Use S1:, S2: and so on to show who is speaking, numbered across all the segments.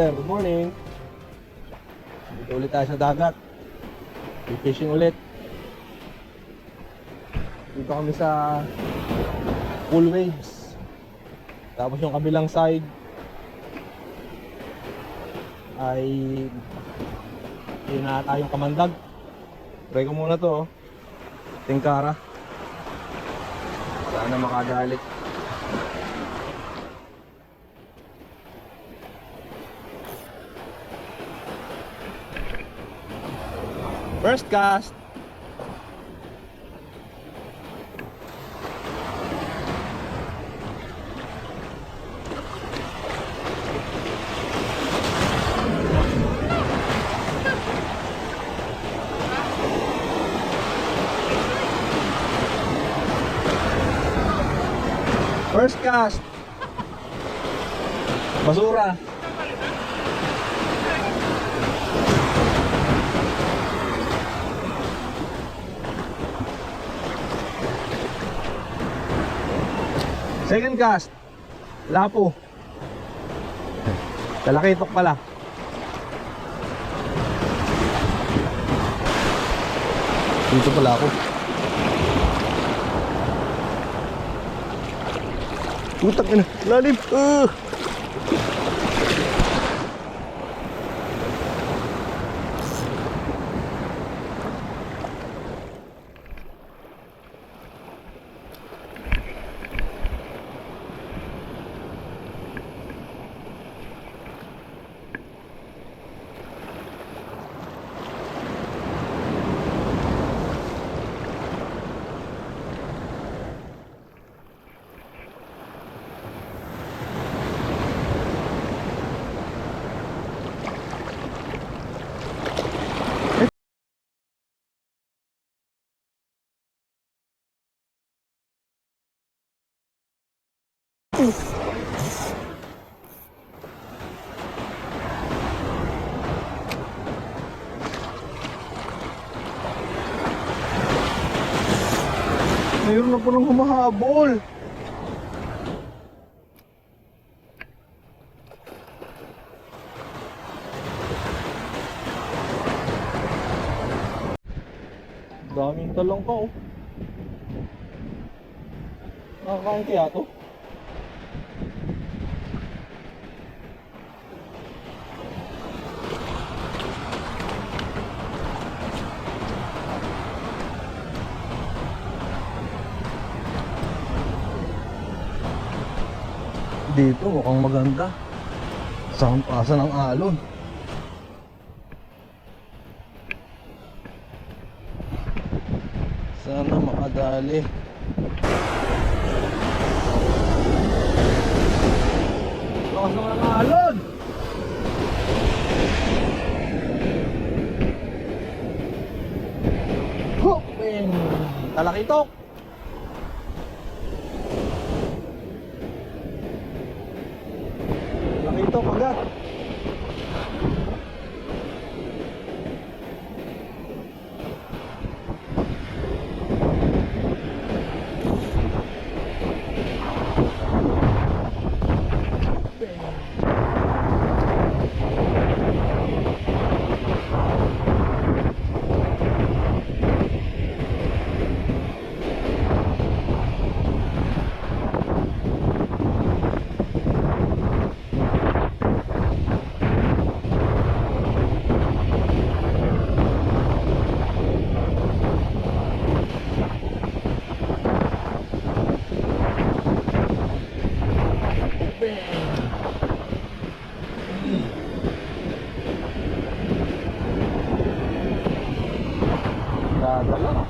S1: Master, good morning. Dito ulit tayo sa dagat. Fishing ulit. Dito kami sa Cool Waves. Tapos yung kabilang side ay yun na tayong kamandag. Try ko muna to oh. Tingkara. Sana makadali. First cast. First cast. Basura. Second cast. Lapo. Talakitok pala. Dito pala ako. Putak na. Lalim. Uh. Mayroon na po nang humahabol. Daming talong pa oh. Nakakain kaya to? Dito mukhang maganda. Sampasa ng alon. Sana makadali. Lakas naman ang alon! Hopin! Talakitok! Talakitok agad! Dadala.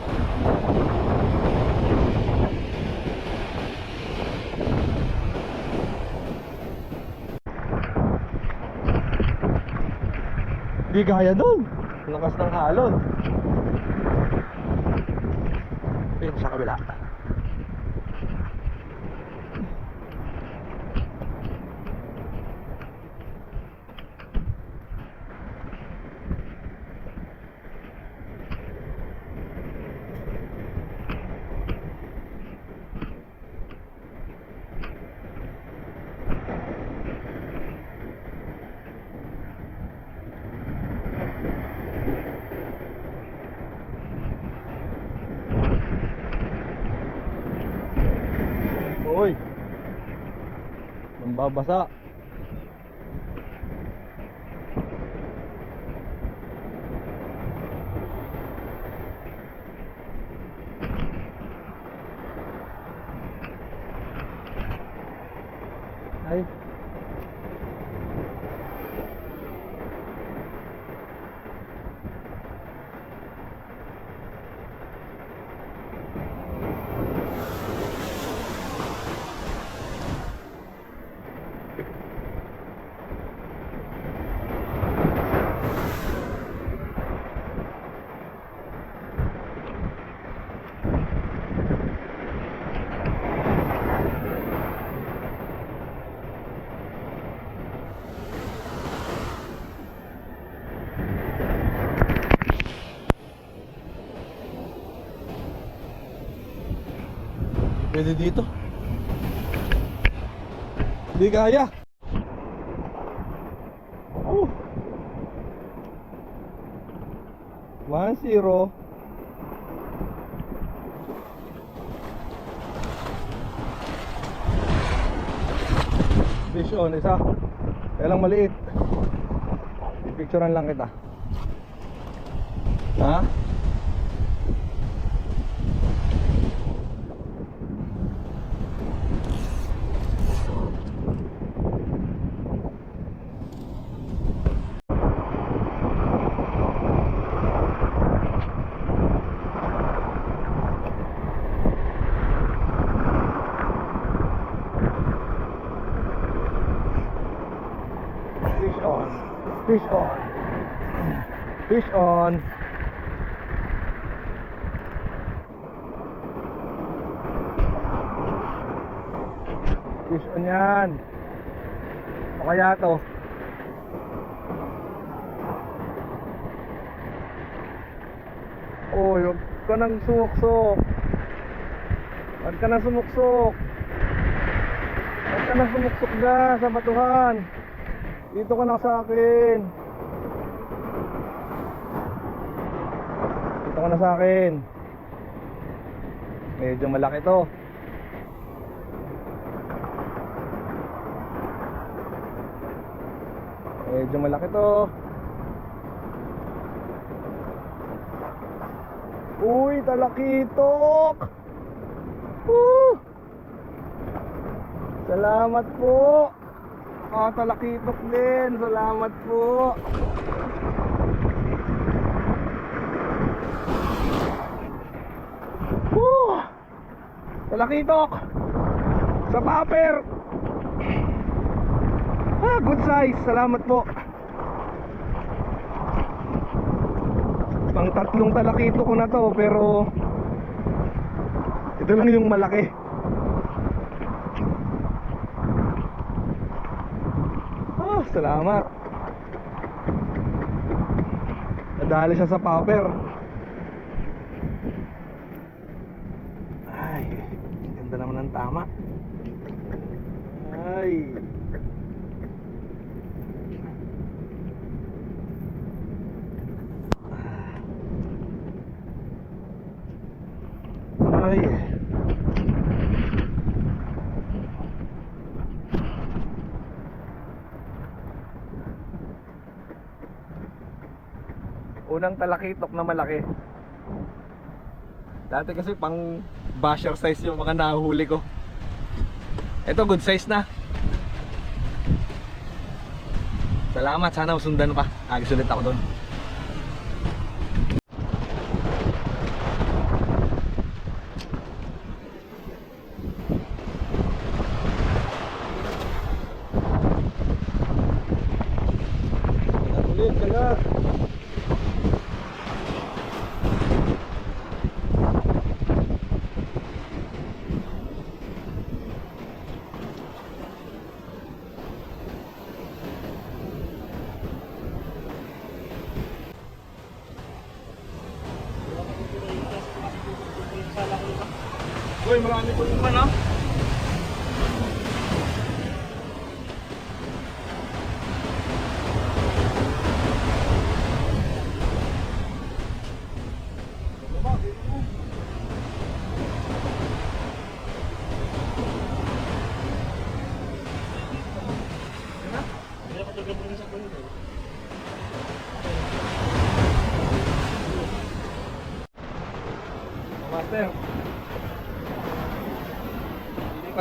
S1: Di kaya doon. Lakas ng alon. Ayun sa kabila. Babasa. Ay. Pwede dito. Hindi kaya. Oh. One zero. Fish on, isa. Kaya lang maliit. Pipicturean lang kita. Ha? Fish on. Fish on. Fish on. Fish on yan. O kaya to. Oh, huwag ka nang sumuksok. Huwag ka nang sumuksok. Huwag ka nang sumuksok na sa batuhan. Dito ka na sa akin. Dito ka na sa akin. Medyo malaki to. Medyo malaki to. Uy, talakitok! Woo! Salamat po! Ah, talakitok din. Salamat po. Woo! Talakitok. Sa paper. Ah, good size. Salamat po. Pang tatlong talakito ko na to pero ito lang yung malaki. Oh, salamat. Nadali siya sa popper. Ay, ganda naman ng tama. Ay. Ay. Unang talakitok na malaki. Dati kasi pang basher size yung mga nahuli ko. Ito good size na. Salamat, sana usundan pa. Agis ulit ako doon. Marami po yung ano?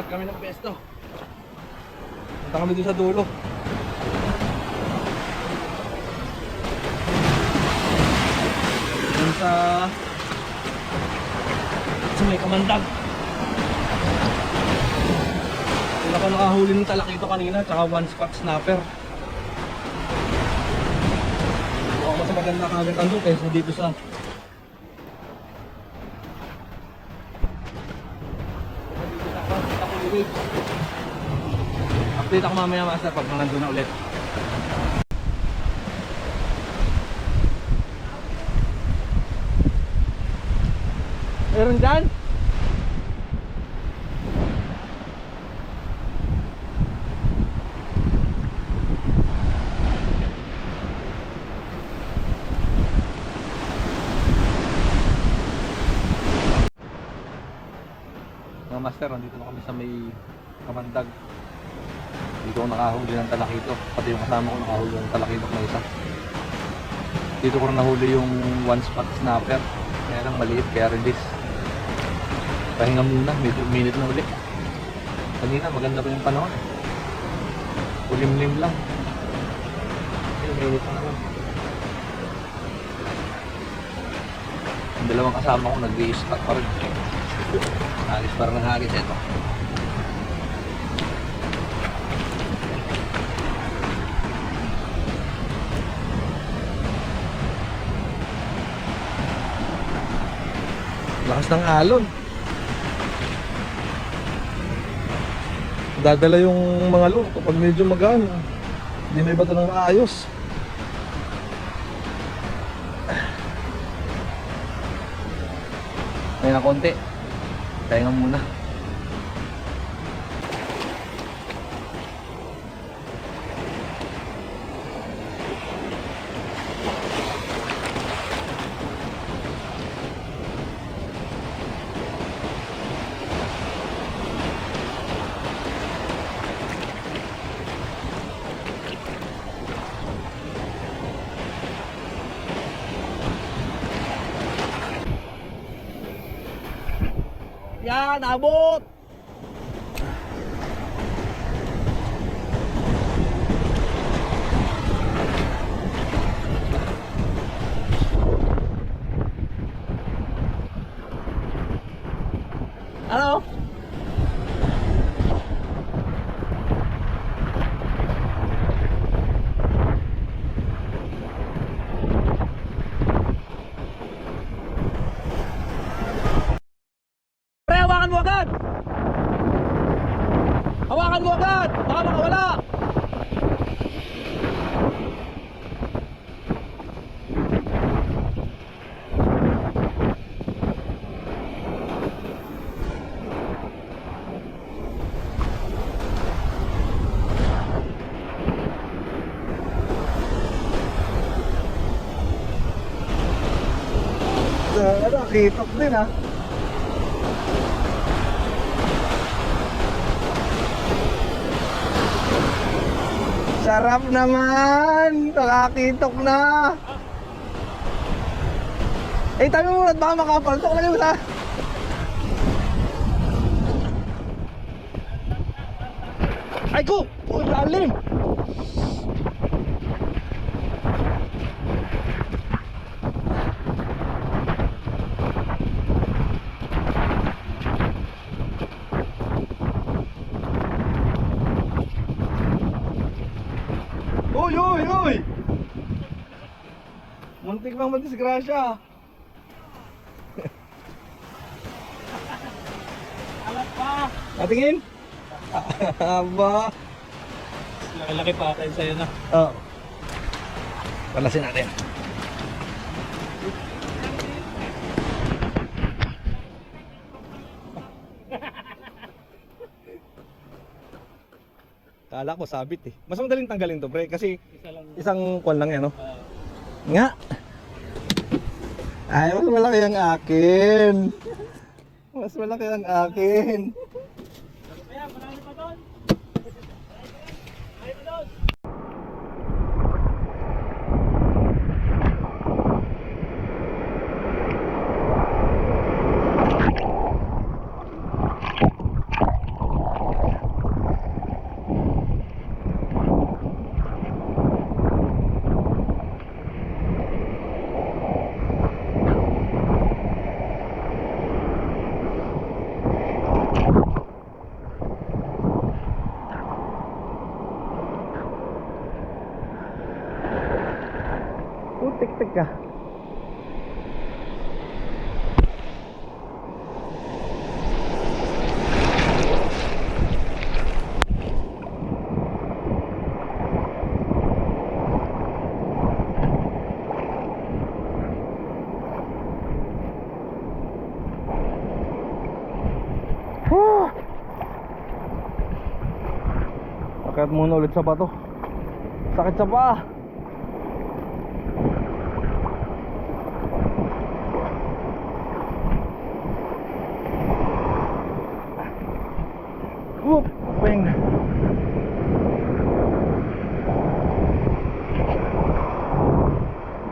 S1: Kami ng pesto. Punta kami dun sa dulo. Dun sa... Sa may kamandag. Wala ka nakahuli ng talakito kanina, tsaka one spot snapper. Mukhang mas maganda kagad ang look kaysa dito sa Update ako mamaya master pag nandun na ulit. Meron dyan? Master, nandito na kami sa may kamandag. Dito ako nakahuli ng talakito. Pati yung kasama ko nakahuli ng talakito na isa. Dito ko nahuli yung one spot snapper. Kaya lang maliit, kaya release. Pahinga muna, medyo minute na uli. Kanina maganda pa yung panahon. Ulim-lim lang. Ayun, minute na naman. Yung dalawang kasama ko nag-i-stack pa rin. Halis parang ng halis ito. Lakas ng alon. Dadala yung mga load kapag medyo magaan. Hindi may bato ng maayos. Kaya konti. Pahinga muna. Yan, abot! Kitok din ah. Sarap naman! Nakakitok na! Eh, tabi mo at baka makapaltok na mo sa... Ay ko! Oh, lalim! Uy, uy, uy! Bang madisgrasya.
S2: Alat pa!
S1: Patingin? Aba.
S2: Laki pa tayo sa'yo na.
S1: Oh. Palasin natin. Kala ko sabit eh. Mas madaling tanggalin to, pre, kasi
S2: Isa lang.
S1: isang kwan lang yan, no?
S2: Ah,
S1: Nga. Ay, mas malaki ang akin. Mas malaki ang akin.
S2: Kaya, marami pa doon. Marami pa doon.
S1: Cut muna ulit sa bato. Sakit sa paa. Whoop! Ping!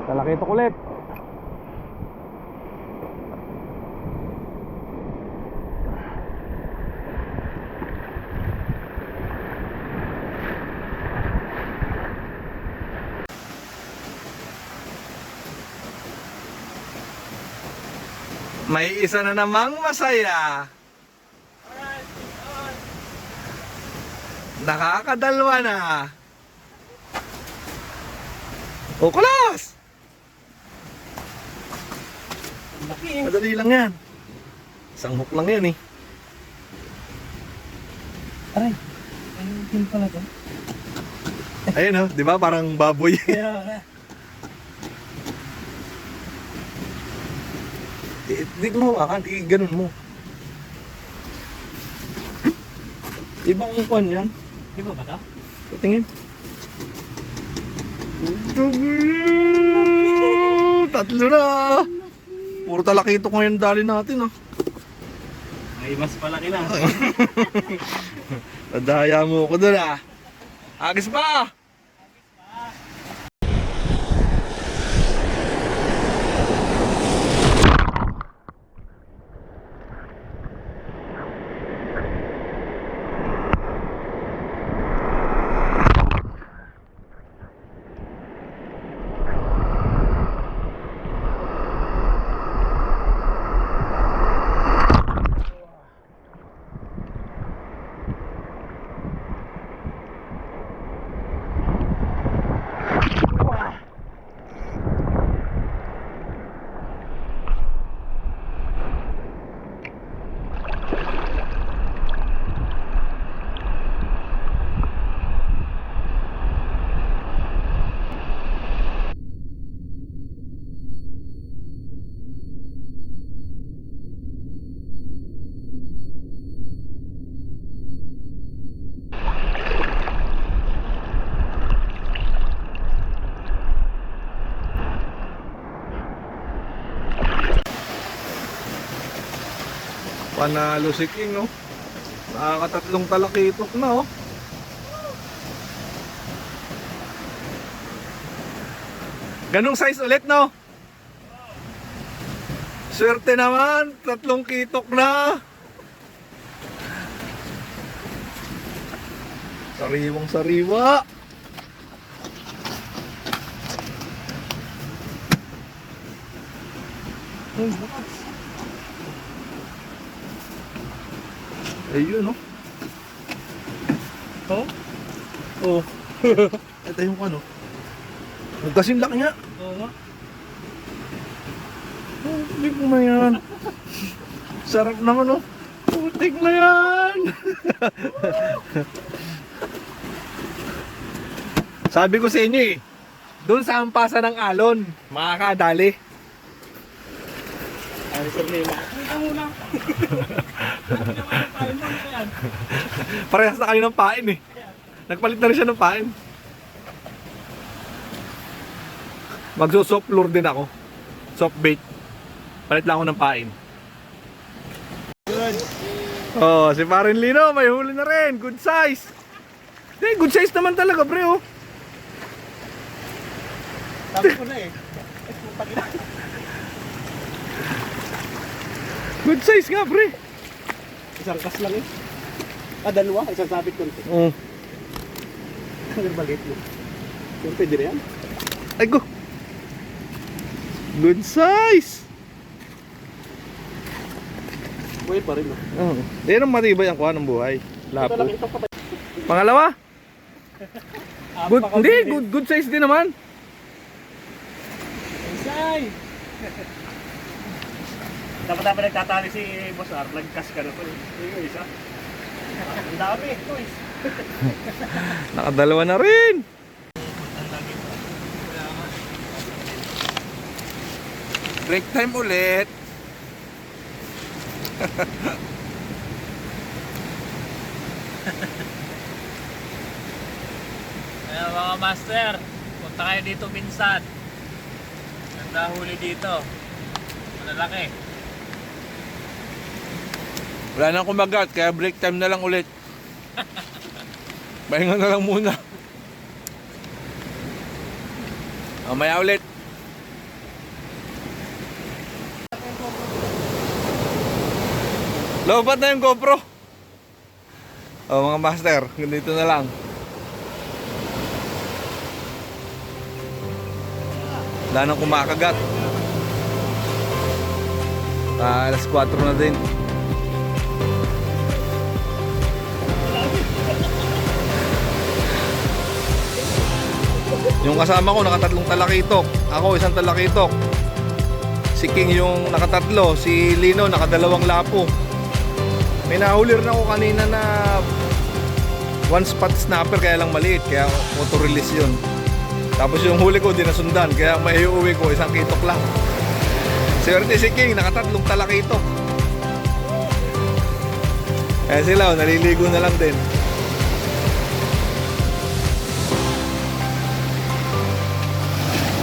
S1: Talakitok ulit. May isa na namang masaya. Nakakadalwa na. O, kulas!
S2: Laki eh.
S1: Madali lang yan. Isang hook lang yan eh.
S2: Aray. Ayun din pala to.
S1: Ayun oh, di ba? Parang baboy.
S2: Kaya nga.
S1: Di, di mo hawakan, di ganun mo. Ibang kwan yan.
S2: Di ba ba to?
S1: Tingin. Tatlo na. Puro talakito ko yung dali natin ah.
S2: May mas palaki na.
S1: Nadaya mo ko doon ah. Agis pa! Panalo si King oh. Nakakatatlong talakitok na oh. Ganong size ulit no? Swerte naman, tatlong kitok na. Sariwang sariwa. Ay, Ayun, no?
S2: Oh?
S1: Oh. Ito yung ano. Kasing laki nga.
S2: Oo nga.
S1: Oh, Putik mo na yan. Sarap naman, oh. Putik na yan. Sabi ko sa inyo eh, doon sa ampasa ng alon, makakadali.
S2: Ay, sir Nila. Ang muna.
S1: Parehas na kayo ng pain eh. Nagpalit na rin siya ng pain. Magso-soft lure din ako. Soft bait. Palit lang ako ng pain.
S2: Good.
S1: Oh, si Parin Lino, may huli na rin. Good size. Hindi, good size naman talaga, pre, oh.
S2: Sabi ko na eh.
S1: Good size nga, pre.
S2: Isang kas lang eh. Ah, dalawa. Isang sabit ko.
S1: Oh.
S2: Ang balit mo. Yung pwede na yan.
S1: Ay, go. Good size.
S2: Buhay pa rin no.
S1: Oh. Yan ang matibay ang kuha ng buhay. Lapo. Pangalawa? Good,
S2: Apaka-
S1: hindi, good, good size din naman.
S2: Isay! Dapat dapat nagtatali si Boss R. Nagkas ka na to. eh. Yung isa. Ang dami. Boys.
S1: Nakadalawa na rin. Break time ulit.
S2: Ayan mga master, punta kayo dito minsan. Ganda huli dito. Malalaki.
S1: Wala nang kumagat, kaya break time na lang ulit. Pahinga na lang muna. Mamaya ulit. Lobat na yung GoPro. Oh, mga master, ganito na lang. Wala nang kumakagat. Ah, alas 4 na din. Yung kasama ko nakatatlong talakitok. Ako isang talakitok. Si King yung nakatatlo. Si Lino nakadalawang lapo. May nahuli rin ako kanina na one spot snapper kaya lang maliit. Kaya auto release yun. Tapos yung huli ko di nasundan. Kaya may uwi ko isang kitok lang. Swerte si King nakatatlong talakitok. Kaya sila oh, naliligo na lang din.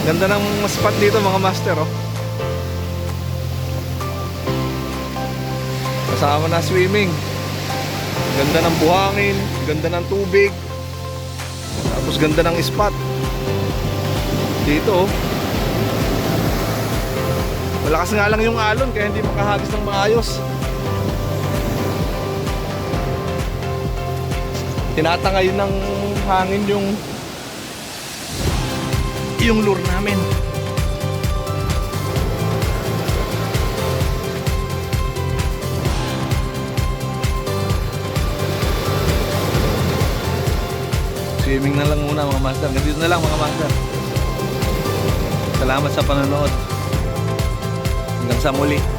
S1: Ganda ng spot dito mga master oh. Kasama na swimming. Ganda ng buhangin, ganda ng tubig. Tapos ganda ng spot. Dito oh. Malakas nga lang yung alon kaya hindi makahagis ng maayos. Tinatangay ng hangin yung yung lure namin. Swimming na lang muna mga master. Ganito na lang mga master. Salamat sa panonood. Hanggang sa muli.